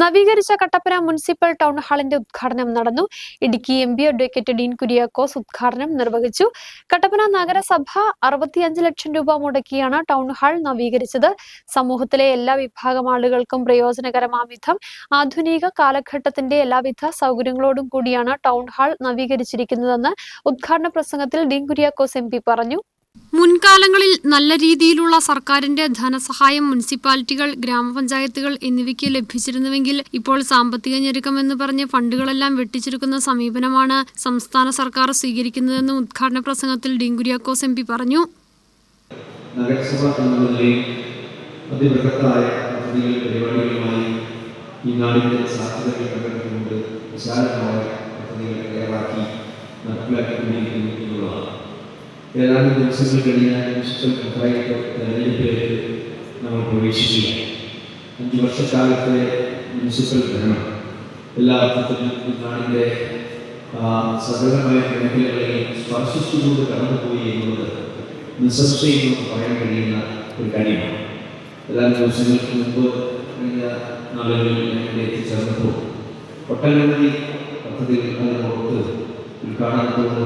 നവീകരിച്ച Kattappana municipal town ഹാളിന്റെ ഉദ്ഘാടനം നടന്നു. Idukki M P advocate Dean Kuriakose ഉദ്ഘാടനം നിർവഹിച്ചു. കട്ടപ്പന നഗരസഭ അറുപത്തിയഞ്ച് ലക്ഷം രൂപ മുടക്കിയാണ് ടൗൺ ഹാൾ നവീകരിച്ചത്. സമൂഹത്തിലെ എല്ലാ വിഭാഗം ആളുകൾക്കും പ്രയോജനകരമാം വിധം ആധുനിക കാലഘട്ടത്തിന്റെ എല്ലാവിധ സൗകര്യങ്ങളോടും കൂടിയാണ് ടൗൺ ഹാൾ നവീകരിച്ചിരിക്കുന്നതെന്ന് ഉദ്ഘാടന പ്രസംഗത്തിൽ ഡീൻ കുര്യാക്കോസ് എം പറഞ്ഞു. മുൻകാലങ്ങളിൽ നല്ല രീതിയിലുള്ള സർക്കാരിന്റെ ധനസഹായം മുനിസിപ്പാലിറ്റികൾ ഗ്രാമപഞ്ചായത്തുകൾ എന്നിവയ്ക്ക് ലഭിച്ചിരുന്നുവെങ്കിൽ ഇപ്പോൾ സാമ്പത്തിക ഞെരുക്കം എന്ന് പറഞ്ഞ് ഫണ്ടുകളെല്ലാം വെട്ടിച്ചുരുക്കുന്ന സമീപനമാണ് സംസ്ഥാന സർക്കാർ സ്വീകരിക്കുന്നതെന്ന് ഉദ്ഘാടന പ്രസംഗത്തിൽ ഡിങ്കുര്യാക്കോസ് എം പി പറഞ്ഞു. എന്നുള്ളതാണ്. ഏതാനും ദിവസങ്ങൾ കഴിഞ്ഞാൽ മുനിസിപ്പൽ പഞ്ചായത്ത് തെരഞ്ഞെടുപ്പിലേക്ക് നമ്മൾ പ്രവേശിക്കുകയാണ് അഞ്ച് വർഷക്കാലത്തെ മുനിസിപ്പൽ ഭരണം. എല്ലാ അർത്ഥത്തിലും ഈ നാടിന്റെ സകലമായ മേഖലകളെയും സ്പർശിച്ചുകൊണ്ട് കടന്നുപോയി എന്നുള്ളത് നിസ്സംശയം പറയാൻ കഴിയുന്ന ഒരു കാര്യമാണ്. എല്ലാ ദിവസങ്ങൾക്ക് മുമ്പ് കഴിഞ്ഞ നാളുകളിൽ ഇവിടെ എത്തിച്ചേർന്നപ്പോൾ ഒട്ടനവധി പദ്ധതികൾ അതിനോട് ഉദ്ഘാടനത്തോട്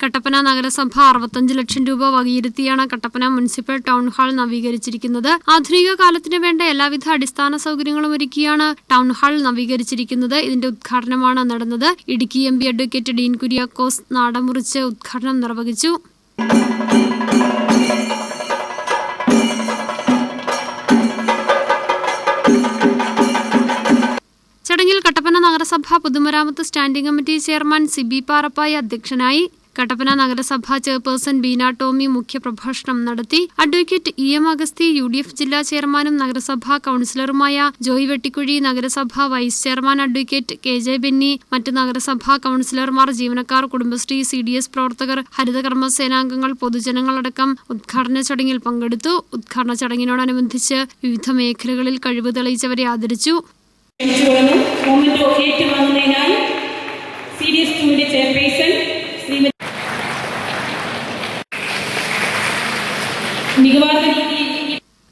കട്ടപ്പന നഗരസഭ അറുപത്തഞ്ച് ലക്ഷം രൂപ വകയിരുത്തിയാണ് കട്ടപ്പന മുനിസിപ്പൽ ടൗൺ ഹാൾ നവീകരിച്ചിരിക്കുന്നത്. ആധുനിക കാലത്തിന് വേണ്ട എല്ലാവിധ അടിസ്ഥാന സൗകര്യങ്ങളും ഒരുക്കിയാണ് ടൗൺ ഹാൾ നവീകരിച്ചിരിക്കുന്നത്. ഇതിന്റെ ഉദ്ഘാടനമാണ് നടന്നത്. Idukki M P advocate Dean Kuriakose നാടമുറിച്ച് ഉദ്ഘാടനം നിർവഹിച്ചു. നഗരസഭ പൊതുമരാമത്ത് standing committee chairman Siby Parappaya അധ്യക്ഷനായി. കട്ടപ്പന നഗരസഭ ചെയർപേഴ്സൺ ബീന ടോമി മുഖ്യപ്രഭാഷണം നടത്തി. Advocate E M Augusthy U D F ജില്ലാ ചെയർമാനും നഗരസഭാ കൌൺസിലറുമായ ജോയ് വെട്ടിക്കുഴി നഗരസഭാ vice chairman advocate K J Benny മറ്റ് നഗരസഭാ കൌൺസിലർമാർ ജീവനക്കാർ കുടുംബശ്രീ സി ഡി എസ് പ്രവർത്തകർ ഹരിതകർമ്മസേനാംഗങ്ങൾ പൊതുജനങ്ങളടക്കം ഉദ്ഘാടന ചടങ്ങിൽ പങ്കെടുത്തു. ഉദ്ഘാടന ചടങ്ങിനോടനുബന്ധിച്ച് വിവിധ മേഖലകളിൽ കഴിവ് തെളിയിച്ചവരെ ആദരിച്ചു. ശ്രീമതി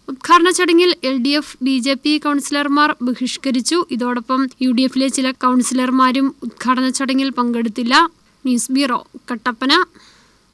ഉദ്ഘാടന ചടങ്ങിൽ L D F B J P കൗൺസിലർമാർ ബഹിഷ്കരിച്ചു. ഇതോടൊപ്പം യു ഡി എഫിലെ ചില കൗൺസിലർമാരും ഉദ്ഘാടന ചടങ്ങിൽ പങ്കെടുത്തില്ല. News bureau Kattappana.